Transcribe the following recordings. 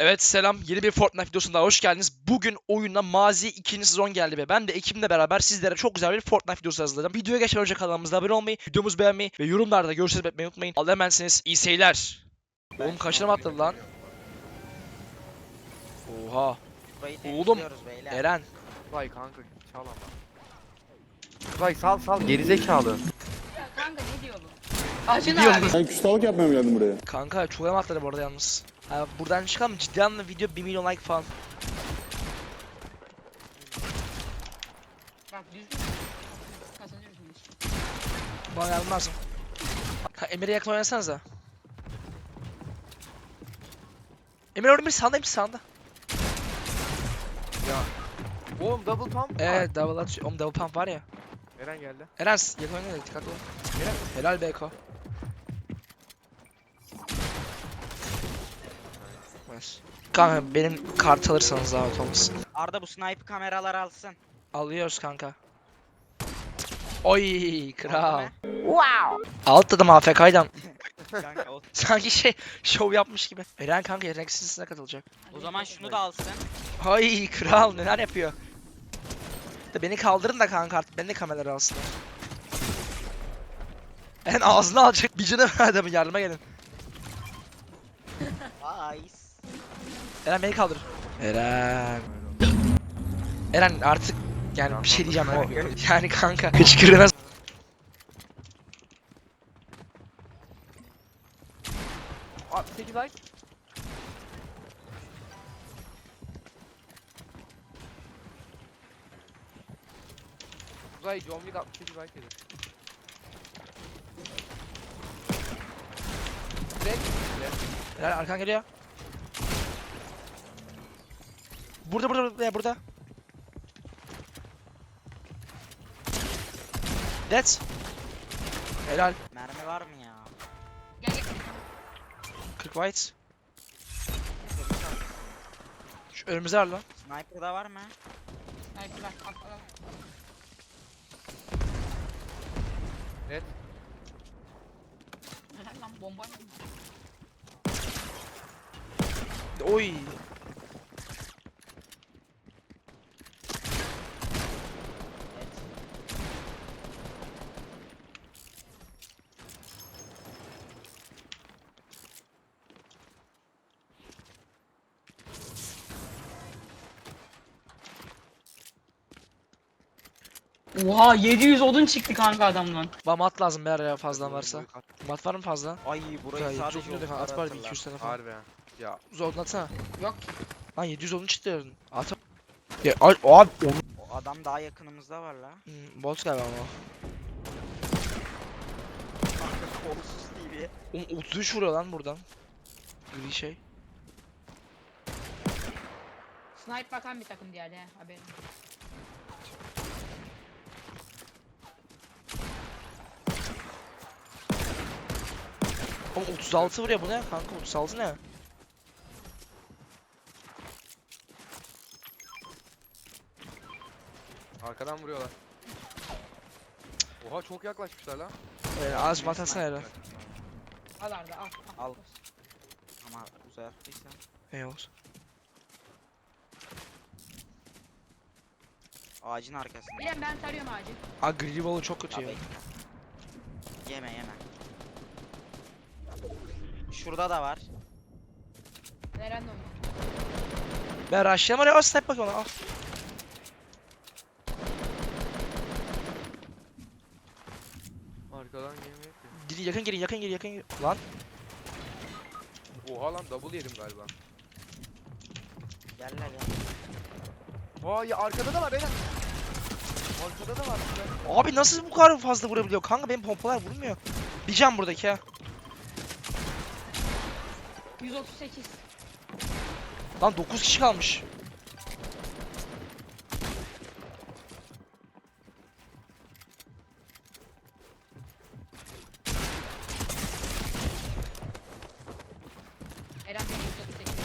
Evet selam yeni bir Fortnite videosuna hoş geldiniz. Bugün oyuna Mazi 2. sezon geldi ve ben de ekibimle beraber sizlere çok güzel bir Fortnite videosu hazırladım. Videoya geçmeden önce kanalımıza abone olmayı, videomuzu beğenmeyi ve yorumlarda görüşlerinizi belirtmeyi unutmayın. Allah'a emanetsiniz. İyi seyirler. Oğlum kaçına mı atladı lan? Oha. Oğlum. Eren. Vay kanka çal ama. Vay sal sal gerizekalı. Ya kanka ne diyor bu? Acın abi. Ben küstahlık yapmaya mı geldim buraya? Kanka çok hem atladı bu arada yalnız. Ha, buradan çıkalım ciddi anlamda video 1 milyon like falan. Bak düzgün. Kazanıyoruz biz. Bana yardım lazım. Emir'e yakın oynasanıza. Emir orada bir sağında bir sağında. Oğlum double pump var. Evet double at. Oğlum double pump var ya. Eren geldi. Eren yakın oyna da dikkatli ol. Eren. Helal Beko. Nice. Kanka benim kart alırsanız zahmet olmasın. Arda bu sniper kameralar alsın. Alıyoruz kanka. Oy kral. ne? Alt dedim AFK'ydım. Kanka o, Sanki şey şov yapmış gibi. Eren kanka yetenek sitesine katılacak. o zaman şunu da alsın. Ay kral neler yapıyor. Da beni kaldırın da kanka artık beni de kameralara alsınlar. En ağzını alacak bir canı adamın yardıma gelin. Nice. Eren beni kaldır. Eren. Eren artık yani bir şey diyeceğim o. Yani kanka hıçkırığına Aa 8 ay. Uzay John Wick 68 ay dedi. Direkt. Eren arkan geliyor. Burada burada burada burada. That's. Helal. Mermi var mı ya? Gel gel. 40 whites. Şu önümüzde var lan. Sniper'da var mı? Sniper'lar. Al al al. Evet. Helal lan bomba. Oy. Oha 700 odun çıktı kanka adamdan. Bana mat lazım eğer ya fazla varsa. Mat var mı fazla? Ay burayı 700 sadece kanka oklar at var hatırla. 200 tane falan. Harbi ha. Ya odun atsana. Yok. Lan 700 odun çıktı diyorsun. At. Ya ay abi. O adam daha yakınımızda var la. Hmm, Bolt galiba ama. Kolsuz TV. Oğlum 33 vuruyor lan buradan. Gri şey. Sniper bakan bir takım diğer he haberin. Oğlum 36 vuruyor bu ne kanka 36 ne? arkadan vuruyorlar. Oha çok yaklaşmışlar lan. Ee, az atsana Eren. Al Arda al. Al. Ama uzay attıysan. Eyvallah. Ağacın arkasında. Bilen ben tarıyorum ağacı. Aa gri bolu çok kötü ya. Yeme yeme. Şurada da var. Eren de oynuyor. Ben. Al snipe bak ona al. Arkadan. Gidin yakın girin yakın girin yakın girin. Lan. Oha lan double yedim galiba. Gel la gel. Aa ya arkada da var Eren. Arkada da var. Abi nasıl bu kadar fazla vurabiliyor? Kanka benim pompalar vurmuyor. Bir can buradaki ha. 138. Lan 9 kişi kalmış. Eren 138.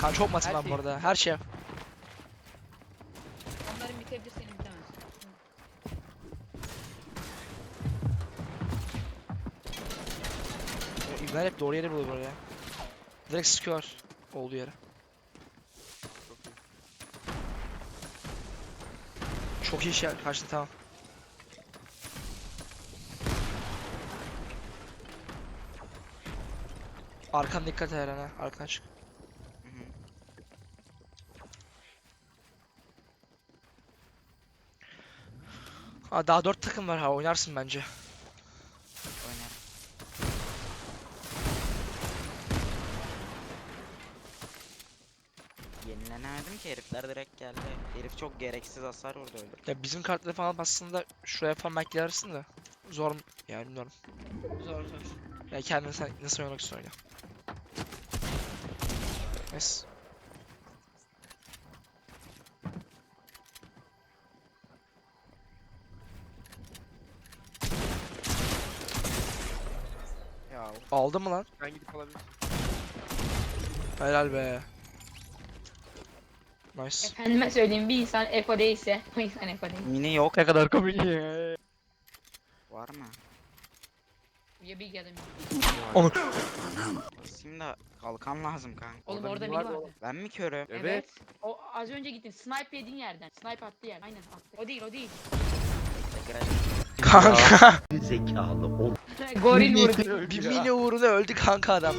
Kanka çok matım Her ben şey. bu arada. Her şey. Onların bitebilir senin bitemez. İbneler hep doğru yeri buluyor buraya. Direkt sıkıyorlar. Olduğu yere. Çok iyi. Çok iyi şey kaçtı tamam. Arkan dikkat et Eren ha. Arkan çık. Ha daha 4 takım var ha oynarsın bence. Oynarım. Yenilenemedim ki herifler direkt geldi. Herif çok gereksiz hasar vurdu öyle. Ya bizim kartları falan aslında şuraya falan belki gelirsin de zor mu? Yani bilmiyorum. Zor zor. Ya kendin sen nasıl oynamak istiyorsun oyna. Neyse. Ya Aldın mı lan? sen gidip alabilirsin. Helal be. Nice. Efendime söyleyeyim bir insan Eko değilse o insan Eko değil. Mini yok. Ne kadar komik. Var mı? Ya bir bir. Onu. Da kalkan lazım kanka. Oğlum Orada var vardı. Ben mi körüm? Evet. O az önce gittin. Snipe yediğin yerden. Snipe attı yer. Aynen attı. O değil o değil. Kanka. Zekalı ol. Goril vurdu. bir mini uğruna öldü kanka adam.